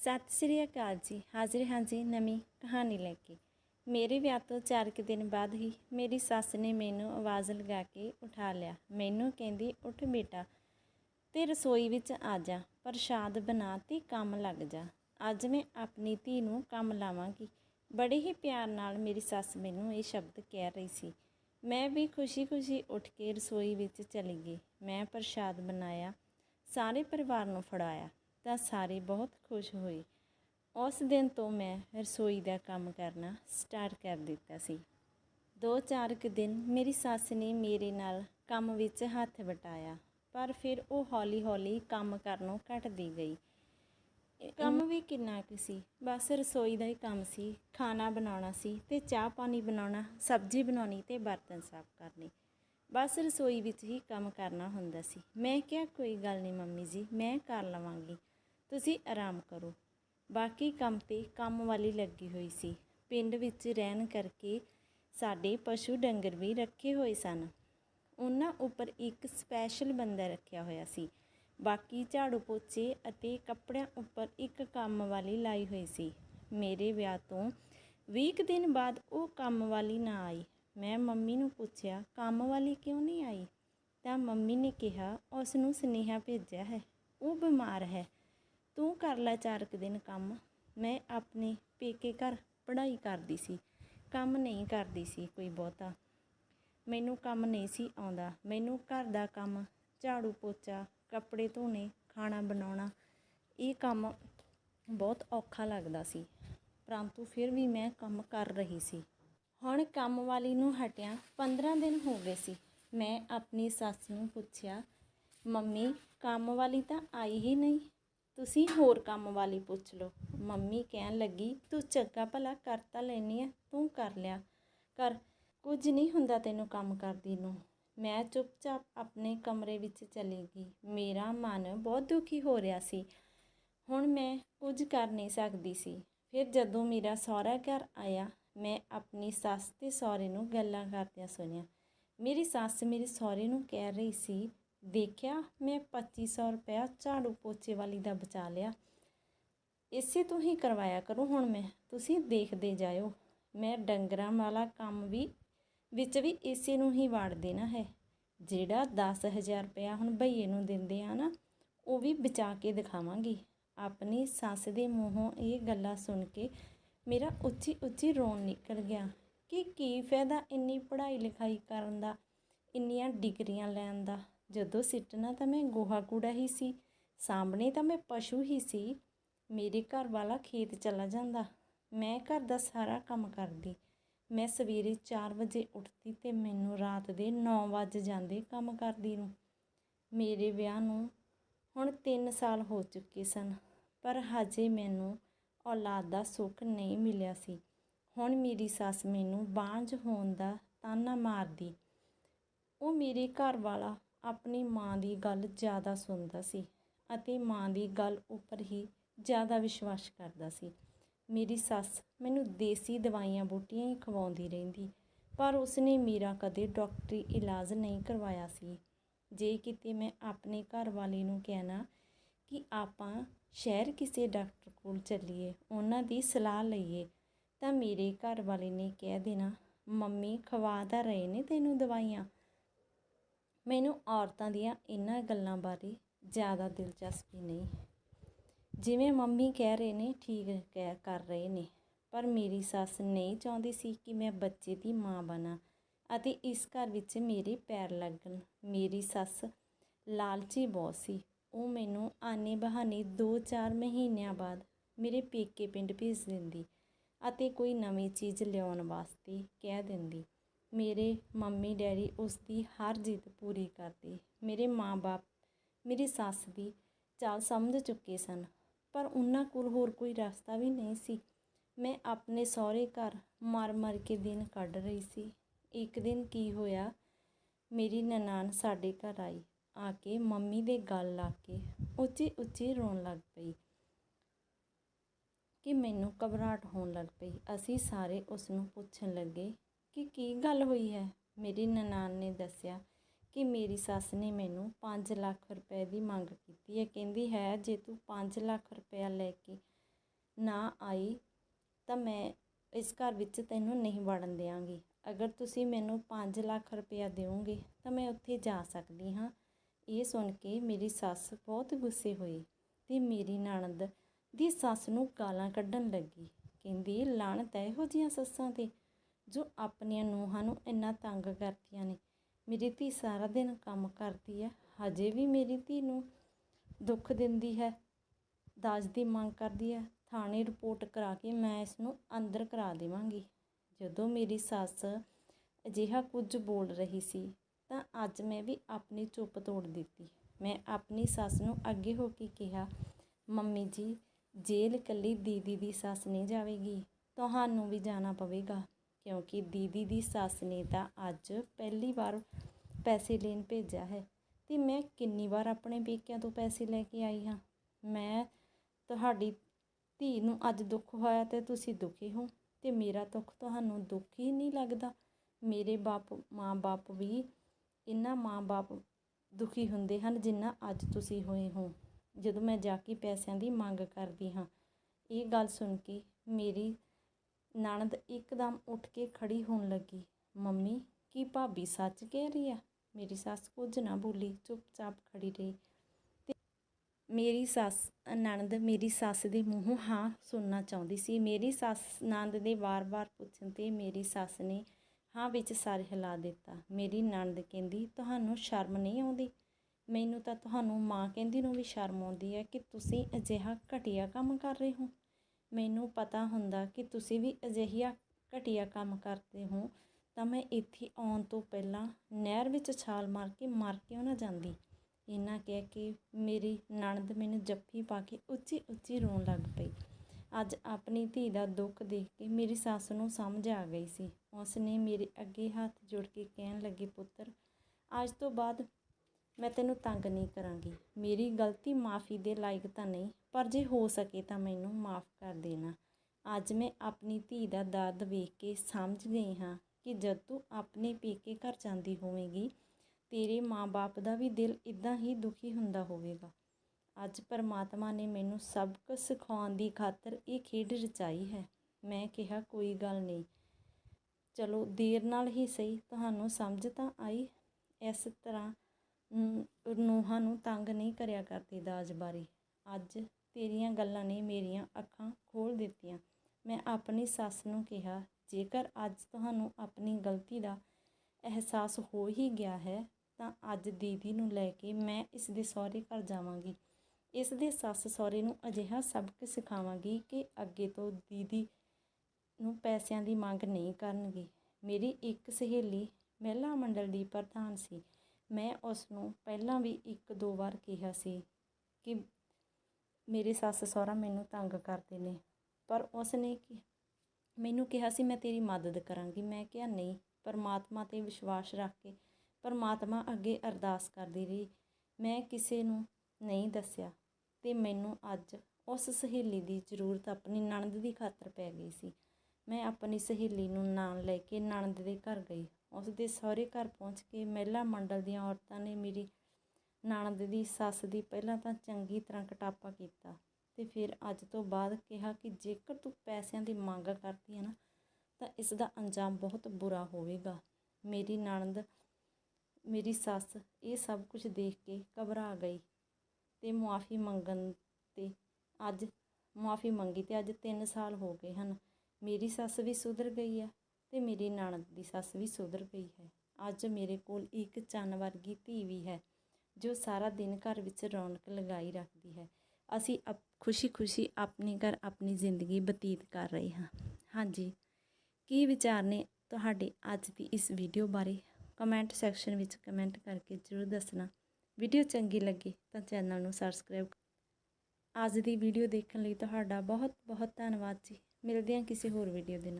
ਸਤਿ ਸ੍ਰੀ ਅਕਾਲ ਜੀ। ਹਾਜ਼ਰ ਹਾਂ ਜੀ ਨਵੀਂ ਕਹਾਣੀ ਲੈ ਕੇ। ਮੇਰੇ ਵਿਆਹ ਤੋਂ ਚਾਰ ਕੁ ਦਿਨ ਬਾਅਦ ਹੀ ਮੇਰੀ ਸੱਸ ਨੇ ਮੈਨੂੰ ਆਵਾਜ਼ ਲਗਾ ਕੇ ਉਠਾ ਲਿਆ। ਮੈਨੂੰ ਕਹਿੰਦੀ, ਉੱਠ ਬੇਟਾ, ਤੇ ਰਸੋਈ ਵਿੱਚ ਆ ਜਾ। ਪ੍ਰਸ਼ਾਦ ਬਣਾ ਤੇ ਕੰਮ ਲੱਗ ਜਾ। ਅੱਜ ਮੈਂ ਆਪਣੀ ਧੀ ਨੂੰ ਕੰਮ ਲਾਵਾਂਗੀ। ਬੜੇ ਹੀ ਪਿਆਰ ਨਾਲ ਮੇਰੀ ਸੱਸ ਮੈਨੂੰ ਇਹ ਸ਼ਬਦ ਕਹਿ ਰਹੀ ਸੀ। ਮੈਂ ਵੀ ਖੁਸ਼ੀ-ਖੁਸ਼ੀ ਉੱਠ ਕੇ ਰਸੋਈ ਵਿੱਚ ਚਲੀ ਗਈ। ਮੈਂ ਪ੍ਰਸ਼ਾਦ ਬਣਾਇਆ, ਸਾਰੇ ਪਰਿਵਾਰ ਨੂੰ ਫੜਾਇਆ। ਤਾਂ ਸਾਰੇ ਬਹੁਤ ਖੁਸ਼ ਹੋਏ। ਉਸ ਦਿਨ ਤੋਂ ਮੈਂ ਰਸੋਈ ਦਾ ਕੰਮ ਕਰਨਾ ਸਟਾਰਟ ਕਰ ਦਿੱਤਾ ਸੀ। ਦੋ ਚਾਰ ਕੁ ਦਿਨ ਮੇਰੀ ਸੱਸ ਨੇ ਮੇਰੇ ਨਾਲ ਕੰਮ ਵਿੱਚ ਹੱਥ ਵਟਾਇਆ, ਪਰ ਫਿਰ ਉਹ ਹੌਲੀ-ਹੌਲੀ ਕੰਮ ਕਰਨੋਂ ਘਟਦੀ ਗਈ। ਕੰਮ ਵੀ ਕਿੰਨਾ ਕੁ ਸੀ? ਬਸ ਰਸੋਈ ਦਾ ਹੀ ਕੰਮ ਸੀ। ਖਾਣਾ ਬਣਾਉਣਾ ਸੀ ਤੇ ਚਾਹ ਪਾਣੀ ਬਣਾਉਣਾ, ਸਬਜ਼ੀ ਬਣਾਉਣੀ ਤੇ ਬਰਤਨ ਸਾਫ਼ ਕਰਨੇ। ਬਸ ਰਸੋਈ ਵਿੱਚ ਹੀ ਕੰਮ ਕਰਨਾ ਹੁੰਦਾ ਸੀ। ਮੈਂ ਕਿਹਾ, ਕੋਈ ਗੱਲ ਨਹੀਂ ਮੰਮੀ ਜੀ, ਮੈਂ ਕਰ ਲਵਾਂਗੀ। ਤੁਸੀਂ ਆਰਾਮ ਕਰੋ। ਬਾਕੀ ਕੰਮ ਤੇ ਕੰਮ ਵਾਲੀ ਲੱਗੀ ਹੋਈ ਸੀ। ਪਿੰਡ ਵਿੱਚ ਰਹਿਣ ਕਰਕੇ ਸਾਡੇ ਪਸ਼ੂ ਡੰਗਰ ਵੀ ਰੱਖੇ ਹੋਏ ਸਨ। ਉਹਨਾਂ ਉੱਪਰ ਇੱਕ ਸਪੈਸ਼ਲ ਬੰਦਾ ਰੱਖਿਆ ਹੋਇਆ ਸੀ। ਬਾਕੀ ਝਾੜੂ ਪੋਚੇ ਅਤੇ ਕੱਪੜਿਆਂ ਉੱਪਰ ਇੱਕ ਕੰਮ ਵਾਲੀ ਲਾਈ ਹੋਈ ਸੀ। ਮੇਰੇ ਵਿਆਹ ਤੋਂ 20 ਕੁ ਦਿਨ ਬਾਅਦ ਉਹ ਕੰਮ ਵਾਲੀ ਨਾ ਆਈ। ਮੈਂ ਮੰਮੀ ਨੂੰ ਪੁੱਛਿਆ, ਕੰਮ ਵਾਲੀ ਕਿਉਂ ਨਹੀਂ ਆਈ? ਤਾਂ ਮੰਮੀ ਨੇ ਕਿਹਾ ਉਸ ਨੂੰ ਸੁਨੇਹਾ ਭੇਜਿਆ ਹੈ। ਉਹ ਬਿਮਾਰ ਹੈ। ਤੂੰ ਕਰ ਲੈ ਚਾਰ ਕੁ ਦਿਨ ਕੰਮ। ਮੈਂ ਆਪਣੇ ਪੇਕੇ ਘਰ ਪੜ੍ਹਾਈ ਕਰਦੀ ਸੀ। ਕੰਮ ਨਹੀਂ ਕਰਦੀ ਸੀ ਕੋਈ ਬਹੁਤਾ। ਮੈਨੂੰ ਕੰਮ ਨਹੀਂ ਸੀ ਆਉਂਦਾ। ਮੈਨੂੰ ਘਰ ਦਾ ਕੰਮ, ਝਾੜੂ ਪੋਚਾ, ਕੱਪੜੇ ਧੋਣੇ, ਖਾਣਾ ਬਣਾਉਣਾ, ਇਹ ਕੰਮ ਬਹੁਤ ਔਖਾ ਲੱਗਦਾ ਸੀ। ਪਰੰਤੂ ਫਿਰ ਵੀ ਮੈਂ ਕੰਮ ਕਰ ਰਹੀ ਸੀ। ਹੁਣ ਕੰਮ ਵਾਲੀ ਨੂੰ ਹਟਿਆ 15 ਦਿਨ ਹੋ ਗਏ ਸੀ। ਮੈਂ ਆਪਣੀ ਸੱਸ ਨੂੰ ਪੁੱਛਿਆ, ਮੰਮੀ, ਕੰਮ ਵਾਲੀ ਤਾਂ ਆਈ ਹੀ ਨਹੀਂ। ਤੁਸੀਂ ਹੋਰ ਕੰਮ ਵਾਲੀ ਪੁੱਛ ਲਓ। ਮੰਮੀ ਕਹਿਣ ਲੱਗੀ, ਤੂੰ ਚੰਗਾ ਭਲਾ ਕਰ ਤਾਂ ਲੈਨੀ ਆ, ਤੂੰ ਕਰ ਲਿਆ ਕਰ। ਕੁਝ ਨਹੀਂ ਹੁੰਦਾ ਤੈਨੂੰ ਕੰਮ ਕਰਦੀ ਨੂੰ। ਮੈਂ ਚੁੱਪਚਾਪ ਆਪਣੇ ਕਮਰੇ ਵਿੱਚ ਚਲੀ ਗਈ। ਮੇਰਾ ਮਨ ਬਹੁਤ ਦੁਖੀ ਹੋ ਰਿਹਾ ਸੀ। ਹੁਣ ਮੈਂ ਕੁਝ ਕਰ ਨਹੀਂ ਸਕਦੀ ਸੀ। ਫਿਰ ਜਦੋਂ ਮੇਰਾ ਸਹੁਰਾ ਘਰ ਆਇਆ, ਮੈਂ ਆਪਣੀ ਸੱਸ ਤੇ ਸਹੁਰੇ ਨੂੰ ਗੱਲਾਂ ਕਰਦਿਆਂ ਸੁਣਿਆ। ਮੇਰੀ ਸੱਸ ਮੇਰੇ ਸਹੁਰੇ ਨੂੰ ਕਹਿ ਰਹੀ ਸੀ ਦੇਖਿਆ, ਮੈਂ 2500 ਰੁਪਇਆ ਝਾੜੂ ਪੋਚੇ ਵਾਲੀ ਦਾ ਬਚਾ ਲਿਆ। ਇਸੇ ਤੋਂ ਹੀ ਕਰਵਾਇਆ ਕਰੋ ਹੁਣ ਮੈਂ। ਤੁਸੀਂ ਦੇਖਦੇ ਜਾਇਓ। ਮੈਂ ਡੰਗਰਾਂ ਵਾਲਾ ਕੰਮ ਵੀ, ਵਿੱਚ ਵੀ ਇਸੇ ਨੂੰ ਹੀ ਵਾੜ ਦੇਣਾ ਹੈ। ਜਿਹੜਾ 10000 ਰੁਪਇਆ ਹੁਣ ਭਈਏ ਨੂੰ ਦਿੰਦੇ ਆ ਨਾ, ਉਹ ਵੀ ਬਚਾ ਕੇ ਦਿਖਾਵਾਂਗੀ। ਆਪਣੀ ਸੱਸ ਦੇ ਮੂੰਹੋਂ ਇਹ ਗੱਲਾਂ ਸੁਣ ਕੇ ਮੇਰਾ ਉੱਚੀ ਉੱਚੀ ਰੋਣ ਨਿਕਲ ਗਿਆ। ਕਿ ਕੀ ਫਾਇਦਾ ਇੰਨੀ ਪੜ੍ਹਾਈ ਲਿਖਾਈ ਕਰਨ ਦਾ, ਇੰਨੀਆਂ ਡਿਗਰੀਆਂ ਲੈਣ ਦਾ? ਜਦੋਂ ਸਿੱਟਣਾ ਤਾਂ ਮੈਂ ਗੋਹਾ ਕੂੜਾ ਹੀ ਸੀ, ਸਾਹਮਣੇ ਤਾਂ ਮੈਂ ਪਸ਼ੂ ਹੀ ਸੀ। ਮੇਰੇ ਘਰ ਵਾਲਾ ਖੇਤ ਚਲਾ ਜਾਂਦਾ। ਮੈਂ ਘਰ ਦਾ ਸਾਰਾ ਕੰਮ ਕਰਦੀ। ਮੈਂ ਸਵੇਰੇ 4 ਵਜੇ ਉੱਠਦੀ ਤੇ ਮੈਨੂੰ ਰਾਤ ਦੇ 9 ਵਜ ਜਾਂਦੇ ਕੰਮ ਕਰਦੀ ਨੂੰ। ਮੇਰੇ ਵਿਆਹ ਨੂੰ ਹੁਣ 3 ਸਾਲ ਹੋ ਚੁੱਕੇ ਸਨ, ਪਰ ਹਜੇ ਮੈਨੂੰ ਔਲਾਦ ਦਾ ਸੁੱਖ ਨਹੀਂ ਮਿਲਿਆ ਸੀ। ਹੁਣ ਮੇਰੀ ਸੱਸ ਮੈਨੂੰ ਬਾਂਝ ਹੋਣ ਦਾ ਤਾਨਾ ਮਾਰਦੀ। ਉਹ ਮੇਰੇ ਘਰ ਵਾਲਾ ਆਪਣੀ ਮਾਂ ਦੀ ਗੱਲ ਜ਼ਿਆਦਾ ਸੁਣਦਾ ਸੀ ਅਤੇ ਮਾਂ ਦੀ ਗੱਲ ਉੱਪਰ ਹੀ ਜ਼ਿਆਦਾ ਵਿਸ਼ਵਾਸ ਕਰਦਾ ਸੀ। ਮੇਰੀ ਸੱਸ ਮੈਨੂੰ ਦੇਸੀ ਦਵਾਈਆਂ ਬੂਟੀਆਂ ਹੀ ਖਵਾਉਂਦੀ ਰਹਿੰਦੀ, ਪਰ ਉਸਨੇ ਮੇਰਾ ਕਦੇ ਡਾਕਟਰੀ ਇਲਾਜ ਨਹੀਂ ਕਰਵਾਇਆ ਸੀ। ਜੇ ਕਿਤੇ ਮੈਂ ਆਪਣੇ ਘਰ ਵਾਲੇ ਨੂੰ ਕਹਿਣਾ ਕਿ ਆਪਾਂ ਸ਼ਹਿਰ ਕਿਸੇ ਡਾਕਟਰ ਕੋਲ ਚੱਲੀਏ, ਉਹਨਾਂ ਦੀ ਸਲਾਹ ਲਈਏ, ਤਾਂ ਮੇਰੇ ਘਰ ਵਾਲੇ ਨੇ ਕਹਿ ਦੇਣਾ, ਮੰਮੀ ਖਵਾ ਤਾਂ ਰਹੇ ਨੇ ਤੈਨੂੰ ਦਵਾਈਆਂ? ਮੈਨੂੰ ਔਰਤਾਂ ਦੀਆਂ ਇਹਨਾਂ ਗੱਲਾਂ ਬਾਰੇ ਜ਼ਿਆਦਾ ਦਿਲਚਸਪੀ ਨਹੀਂ। ਜਿਵੇਂ ਮੰਮੀ ਕਹਿ ਰਹੇ ਨੇ, ਠੀਕ ਕਹਿ, ਕਰ ਰਹੇ ਨੇ, ਪਰ ਮੇਰੀ ਸੱਸ ਨਹੀਂ ਚਾਹੁੰਦੀ ਸੀ ਕਿ ਮੈਂ ਬੱਚੇ ਦੀ ਮਾਂ ਬਣਾ ਅਤੇ ਇਸ ਘਰ ਵਿੱਚ ਮੇਰੇ ਪੈਰ ਲੱਗਣ। ਮੇਰੀ ਸੱਸ ਲਾਲਚੀ ਬਹੁਤ ਸੀ। ਉਹ ਮੈਨੂੰ ਆਨੇ ਬਹਾਨੇ 2-4 ਮਹੀਨਿਆਂ ਬਾਅਦ ਮੇਰੇ ਪੇਕੇ ਪਿੰਡ ਭੇਜ ਦਿੰਦੀ ਅਤੇ ਕੋਈ ਨਵੀਂ ਚੀਜ਼ ਲਿਆਉਣ ਵਾਸਤੇ ਕਹਿ ਦਿੰਦੀ। ਮੇਰੇ ਮੰਮੀ ਡੈਡੀ ਉਸ ਦੀ ਹਰ ਜਿੱਦ ਪੂਰੀ ਕਰਦੇ। ਮੇਰੇ ਮਾਂ-ਬਾਪ ਮੇਰੀ ਸੱਸ ਦੀ ਚਾਲ ਸਮਝ ਚੁੱਕੇ ਸਨ, ਪਰ ਉਹਨਾਂ ਕੋਲ ਹੋਰ ਕੋਈ ਰਸਤਾ ਵੀ ਨਹੀਂ ਸੀ। ਮੈਂ ਆਪਣੇ ਸਹੁਰੇ ਘਰ ਮਰ-ਮਰ ਕੇ ਦਿਨ ਕੱਢ ਰਹੀ ਸੀ। ਇੱਕ ਦਿਨ ਕੀ ਹੋਇਆ, ਮੇਰੀ ਨਨਾਣ ਸਾਡੇ ਘਰ ਆਈ। ਆ ਕੇ ਮੰਮੀ ਦੇ ਗੱਲ ਲਾ ਕੇ ਉੱਚੀ ਉੱਚੀ ਰੋਣ ਲੱਗ ਪਈ ਕਿ ਮੈਨੂੰ ਘਬਰਾਹਟ ਹੋਣ ਲੱਗ ਪਈ। ਅਸੀਂ ਸਾਰੇ ਉਸ ਨੂੰ ਪੁੱਛਣ ਲੱਗੇ ਕਿ ਕੀ ਗੱਲ ਹੋਈ ਹੈ? ਮੇਰੀ ਨਨਾਣ ਨੇ ਦੱਸਿਆ ਕਿ ਮੇਰੀ ਸੱਸ ਨੇ ਮੈਨੂੰ 5 ਲੱਖ ਰੁਪਏ ਦੀ ਮੰਗ ਕੀਤੀ ਹੈ। ਕਹਿੰਦੀ ਹੈ, ਜੇ ਤੂੰ 5 ਲੱਖ ਰੁਪਇਆ ਲੈ ਕੇ ਨਾ ਆਈ ਤਾਂ ਮੈਂ ਇਸ ਘਰ ਵਿੱਚ ਤੈਨੂੰ ਨਹੀਂ ਵੜਨ ਦਿਆਂਗੀ। ਅਗਰ ਤੁਸੀਂ ਮੈਨੂੰ 5 ਲੱਖ ਰੁਪਇਆ ਦਿਓਗੇ ਤਾਂ ਮੈਂ ਉੱਥੇ ਜਾ ਸਕਦੀ ਹਾਂ। ਇਹ ਸੁਣ ਕੇ ਮੇਰੀ ਸੱਸ ਬਹੁਤ ਗੁੱਸੇ ਹੋਈ ਤੇ ਮੇਰੀ ਨਣਦ ਦੀ ਸੱਸ ਨੂੰ ਗਾਲਾਂ ਕੱਢਣ ਲੱਗੀ। ਕਹਿੰਦੀ ਲਾਣਤ ਹੈ ਇਹੋ ਜਿਹੀਆਂ ਸੱਸਾਂ ਤੇ? ਜੋ ਆਪਣੀਆਂ ਨੂੰਹਾਂ ਨੂੰ ਇੰਨਾ ਤੰਗ ਕਰਦੀਆਂ ਨੇ। ਮੇਰੀ ਧੀ ਸਾਰਾ ਦਿਨ ਕੰਮ ਕਰਦੀ ਹੈ ਹਜੇ ਵੀ ਮੇਰੀ ਧੀ ਨੂੰ ਦੁੱਖ ਦਿੰਦੀ ਹੈ, ਦਾਜ ਦੀ ਮੰਗ ਕਰਦੀ ਹੈ। ਥਾਣੇ ਰਿਪੋਰਟ ਕਰਾ ਕੇ ਮੈਂ ਇਸ ਨੂੰ ਅੰਦਰ ਕਰਾ ਦੇਵਾਂਗੀ। ਜਦੋਂ ਮੇਰੀ ਸੱਸ ਅਜਿਹਾ ਕੁਝ ਬੋਲ ਰਹੀ ਸੀ, ਤਾਂ ਅੱਜ ਮੈਂ ਵੀ ਆਪਣੀ ਚੁੱਪ ਤੋੜ ਦਿੱਤੀ। ਮੈਂ ਆਪਣੀ ਸੱਸ ਨੂੰ ਅੱਗੇ ਹੋ ਕੇ ਕਿਹਾ, ਮੰਮੀ ਜੀ, ਜੇਲ੍ਹ ਇਕੱਲੀ ਦੀਦੀ ਦੀ ਸੱਸ ਨਹੀਂ ਜਾਵੇਗੀ। ਤੁਹਾਨੂੰ ਵੀ ਜਾਣਾ ਪਵੇਗਾ। ਕਿਉਂਕਿ ਦੀਦੀ ਦੀ ਸੱਸ ਨੇ ਤਾਂ ਅੱਜ ਪਹਿਲੀ ਵਾਰ ਪੈਸੇ ਲੈਣ ਭੇਜਿਆ ਹੈ। ਤੇ ਮੈਂ ਕਿੰਨੀ ਵਾਰ ਆਪਣੇ ਪੇਕਿਆਂ ਤੋਂ ਪੈਸੇ ਲੈ ਕੇ ਆਈ ਹਾਂ। ਮੈਂ ਤੁਹਾਡੀ ਧੀ ਨੂੰ ਅੱਜ ਦੁੱਖ ਹੋਇਆ ਤੇ ਤੁਸੀਂ ਦੁਖੀ ਹੋ ਤੇ ਮੇਰਾ ਦੁੱਖ ਤੁਹਾਨੂੰ ਦੁੱਖ ਹੀ ਨਹੀਂ ਲੱਗਦਾ। ਮੇਰੇ ਬਾਪ, ਮਾਂ-ਬਾਪ ਵੀ ਇੰਨਾ ਮਾਂ-ਬਾਪ ਦੁਖੀ ਹੁੰਦੇ ਹਨ ਜਿੰਨਾ ਅੱਜ ਤੁਸੀਂ ਹੋਏ ਹੋ। ਜਦੋਂ ਮੈਂ ਜਾ ਕੇ ਪੈਸਿਆਂ ਦੀ ਮੰਗ ਕਰਦੀ ਹਾਂ, ਇਹ ਗੱਲ ਸੁਣ ਕੇ ਮੇਰੀ ਨਣਦ ਇੱਕਦਮ ਉੱਠ ਕੇ ਖੜੀ ਹੋਣ ਲੱਗੀ। ਮੰਮੀ, ਕੀ ਭਾਬੀ ਸੱਚ ਕਹਿ ਰਹੀ ਆ? ਮੇਰੀ ਸੱਸ ਕੁਝ ਨਾ ਬੋਲੀ, ਚੁੱਪਚਾਪ ਖੜੀ ਰਹੀ। ਤੇ ਮੇਰੀ ਸੱਸ, ਨਣਦ ਮੇਰੀ ਸੱਸ ਦੇ ਮੂੰਹੋਂ ਹਾਂ ਸੁਣਨਾ ਚਾਹੁੰਦੀ ਸੀ। ਮੇਰੀ ਸੱਸ ਨਣਦ ਦੇ ਵਾਰ-ਵਾਰ ਪੁੱਛਣ ਤੇ ਮੇਰੀ ਸੱਸ ਨੇ ਹਾਂ ਵਿੱਚ ਸਾਰੇ ਹਿਲਾ ਦਿੱਤਾ। ਮੇਰੀ ਨਣਦ ਕਹਿੰਦੀ, ਤੁਹਾਨੂੰ ਸ਼ਰਮ ਨਹੀਂ ਆਉਂਦੀ? ਮੈਨੂੰ ਤਾਂ ਤੁਹਾਨੂੰ ਮਾਂ ਕਹਿੰਦੀ ਨੂੰ ਵੀ ਸ਼ਰਮ ਆਉਂਦੀ ਹੈ ਕਿ ਤੁਸੀਂ ਅਜਿਹਾ ਘਟੀਆ ਕੰਮ ਕਰ ਰਹੇ ਹੋ। ਮੈਨੂੰ ਪਤਾ ਹੁੰਦਾ ਕਿ ਤੁਸੀਂ ਵੀ ਅਜਿਹੀਆਂ ਘਟੀਆ ਕੰਮ ਕਰਦੇ ਹੋ, ਤਾਂ ਮੈਂ ਇੱਥੇ ਆਉਣ ਤੋਂ ਪਹਿਲਾਂ ਨਹਿਰ ਵਿੱਚ ਛਾਲ ਮਾਰ ਕੇ ਮਰ ਕਿਉਂ ਨਾ ਜਾਂਦੀ? ਇਹਨਾਂ ਕਹਿ ਕੇ ਮੇਰੀ ਨਣਦ ਮੈਨੂੰ ਜੱਫੀ ਪਾ ਕੇ ਉੱਚੀ ਉੱਚੀ ਰੋਣ ਲੱਗ ਪਈ। ਅੱਜ ਆਪਣੀ ਧੀ ਦਾ ਦੁੱਖ ਦੇਖ ਕੇ ਮੇਰੀ ਸੱਸ ਨੂੰ ਸਮਝ ਆ ਗਈ ਸੀ। ਉਸ ਨੇ ਮੇਰੇ ਅੱਗੇ ਹੱਥ ਜੋੜ ਕੇ ਕਹਿਣ ਲੱਗੀ, ਪੁੱਤਰ, ਅੱਜ ਤੋਂ ਬਾਅਦ ਮੈਂ ਤੈਨੂੰ ਤੰਗ ਨਹੀਂ ਕਰਾਂਗੀ। ਮੇਰੀ ਗਲਤੀ ਮਾਫੀ ਦੇ ਲਾਇਕ ਤਾਂ ਨਹੀਂ, ਪਰ ਜੇ ਹੋ ਸਕੇ ਤਾਂ ਮੈਨੂੰ ਮਾਫ ਕਰ ਦੇਣਾ। ਅੱਜ ਮੈਂ ਆਪਣੀ ਧੀ ਦਾ ਦਰਦ ਵੇਖ ਕੇ ਸਮਝ ਗਈ ਹਾਂ ਕਿ ਜਦ ਤੂੰ ਆਪਣੇ ਪੇਕੇ ਘਰ ਜਾਂਦੀ ਹੋਵੇਂਗੀ, ਤੇਰੇ ਮਾਂ-ਬਾਪ ਦਾ ਵੀ ਦਿਲ ਇਦਾਂ ਹੀ ਦੁਖੀ ਹੁੰਦਾ ਹੋਵੇਗਾ। ਅੱਜ ਪਰਮਾਤਮਾ ਨੇ ਮੈਨੂੰ ਸਬਕ ਸਿਖਾਉਣ ਦੀ ਖਾਤਰ ਇਹ ਖੇਡ ਰਚਾਈ ਹੈ। ਮੈਂ ਕਿਹਾ, ਕੋਈ ਗੱਲ ਨਹੀਂ। ਚਲੋ, ਦੇਰ ਨਾਲ ਹੀ ਸਹੀ। ਤੁਹਾਨੂੰ ਸਮਝ ਤਾਂ ਆਈ? ਇਸ ਤਰ੍ਹਾਂ ਨੂੰਹਾਂ ਨੂੰ ਤੰਗ ਨਹੀਂ ਕਰਿਆ ਕਰਦੇ ਦਾਜ ਬਾਰੇ। ਅੱਜ ਤੇਰੀਆਂ ਗੱਲਾਂ ਨੇ ਮੇਰੀਆਂ ਅੱਖਾਂ ਖੋਲ੍ਹ ਦਿੱਤੀਆਂ। ਮੈਂ ਆਪਣੀ ਸੱਸ ਨੂੰ ਕਿਹਾ, ਜੇਕਰ ਅੱਜ ਤੁਹਾਨੂੰ ਆਪਣੀ ਗਲਤੀ ਦਾ ਅਹਿਸਾਸ ਹੋ ਹੀ ਗਿਆ ਹੈ, ਤਾਂ ਅੱਜ ਦੀਦੀ ਨੂੰ ਲੈ ਕੇ ਮੈਂ ਇਸ ਦੇ ਸਹੁਰੇ ਘਰ ਜਾਵਾਂਗੀ। ਇਸ ਦੇ ਸੱਸ ਸਹੁਰੇ ਨੂੰ ਅਜਿਹਾ ਸਬਕ ਸਿਖਾਵਾਂਗੀ ਕਿ ਅੱਗੇ ਤੋਂ ਦੀਦੀ ਨੂੰ ਪੈਸਿਆਂ ਦੀ ਮੰਗ ਨਹੀਂ ਕਰਨਗੇ। ਮੇਰੀ ਇੱਕ ਸਹੇਲੀ ਮਹਿਲਾ ਮੰਡਲ ਦੀ ਪ੍ਰਧਾਨ ਸੀ। ਮੈਂ ਉਸ ਨੂੰ ਪਹਿਲਾਂ ਵੀ ਇੱਕ ਦੋ ਵਾਰ ਕਿਹਾ ਸੀ ਕਿ ਮੇਰੇ ਸੱਸ ਸਹੁਰਾ ਮੈਨੂੰ ਤੰਗ ਕਰਦੇ ਨੇ, ਪਰ ਉਸ ਨੇ ਕਿ, ਮੈਨੂੰ ਕਿਹਾ ਸੀ, ਮੈਂ ਤੇਰੀ ਮਦਦ ਕਰਾਂਗੀ। ਮੈਂ ਕਿਹਾ, ਨਹੀਂ। ਪਰਮਾਤਮਾ ਤੇ ਵਿਸ਼ਵਾਸ ਰੱਖ ਕੇ ਪਰਮਾਤਮਾ ਅੱਗੇ ਅਰਦਾਸ ਕਰਦੀ ਰਹੀ। ਮੈਂ ਕਿਸੇ ਨੂੰ ਨਹੀਂ ਦੱਸਿਆ ਤੇ ਮੈਨੂੰ ਅੱਜ ਉਸ ਸਹੇਲੀ ਦੀ ਜ਼ਰੂਰਤ ਆਪਣੀ ਨਣਦ ਦੀ ਖਾਤਰ ਪੈ ਗਈ ਸੀ। ਮੈਂ ਆਪਣੀ ਸਹੇਲੀ ਨੂੰ ਨਾਲ ਲੈ ਕੇ ਨਣਦ ਦੇ ਘਰ ਗਈ। ਉਸ ਦੇ ਸਹੁਰੇ ਘਰ ਪਹੁੰਚ ਕੇ ਮਹਿਲਾ ਮੰਡਲ ਦੀਆਂ ਔਰਤਾਂ ਨੇ ਮੇਰੀ ਨਣਦ ਦੀ ਸੱਸ ਦੀ ਪਹਿਲਾਂ ਤਾਂ ਚੰਗੀ ਤਰ੍ਹਾਂ ਕਟਾਪਾ ਕੀਤਾ ਤੇ ਫਿਰ ਅੱਜ ਤੋਂ ਬਾਅਦ ਕਿਹਾ ਕਿ ਜੇਕਰ ਤੂੰ ਪੈਸਿਆਂ ਦੀ ਮੰਗ ਕਰਦੀ ਹੈ ਨਾ, ਤਾਂ ਇਸ ਦਾ ਅੰਜਾਮ ਬਹੁਤ ਬੁਰਾ ਹੋਵੇਗਾ। ਮੇਰੀ ਨਣਦ, ਮੇਰੀ ਸੱਸ ਇਹ ਸਭ ਕੁਝ ਦੇਖ ਕੇ ਘਬਰਾ ਗਈ ਤੇ ਮੁਆਫੀ ਮੰਗਣ ਤੇ ਅੱਜ, ਮੁਆਫੀ ਮੰਗੀ ਤੇ ਅੱਜ 3 ਸਾਲ ਹੋ ਗਏ ਹਨ। ਮੇਰੀ ਸੱਸ ਵੀ ਸੁਧਰ ਗਈ ਹੈ। ਤੇ ਮੇਰੀ ਨਣਦ ਦੀ ਸੱਸ ਵੀ ਸੁਧਰ ਗਈ ਹੈ। ਅੱਜ ਮੇਰੇ ਕੋਲ ਇੱਕ ਚੰਨ ਵਰਗੀ ਧੀ ਵੀ ਹੈ, ਜੋ ਸਾਰਾ ਦਿਨ ਘਰ ਵਿੱਚ ਰੌਣਕ ਲਗਾਈ ਰੱਖਦੀ ਹੈ। ਅਸੀਂ ਖੁਸ਼ੀ-ਖੁਸ਼ੀ ਆਪਣੇ ਘਰ ਆਪਣੀ ਜ਼ਿੰਦਗੀ ਬਤੀਤ ਕਰ ਰਹੇ ਹਾਂ। ਹਾਂਜੀ, ਕੀ ਵਿਚਾਰ ਨੇ ਤੁਹਾਡੇ ਅੱਜ ਦੀ ਇਸ ਵੀਡੀਓ ਬਾਰੇ? ਕਮੈਂਟ ਸੈਕਸ਼ਨ ਵਿੱਚ ਕਮੈਂਟ ਕਰਕੇ ਜ਼ਰੂਰ ਦੱਸਣਾ। ਵੀਡੀਓ ਚੰਗੀ ਲੱਗੇ ਤਾਂ ਚੈਨਲ ਨੂੰ ਸਬਸਕ੍ਰਾਈਬ ਅੱਜ ਦੀ ਵੀਡੀਓ ਦੇਖਣ ਲਈ ਤੁਹਾਡਾ ਬਹੁਤ ਬਹੁਤ ਧੰਨਵਾਦ ਜੀ। ਮਿਲਦੇ ਹਾਂ ਕਿਸੇ ਹੋਰ ਵੀਡੀਓ ਦੇ ਨਾਲ।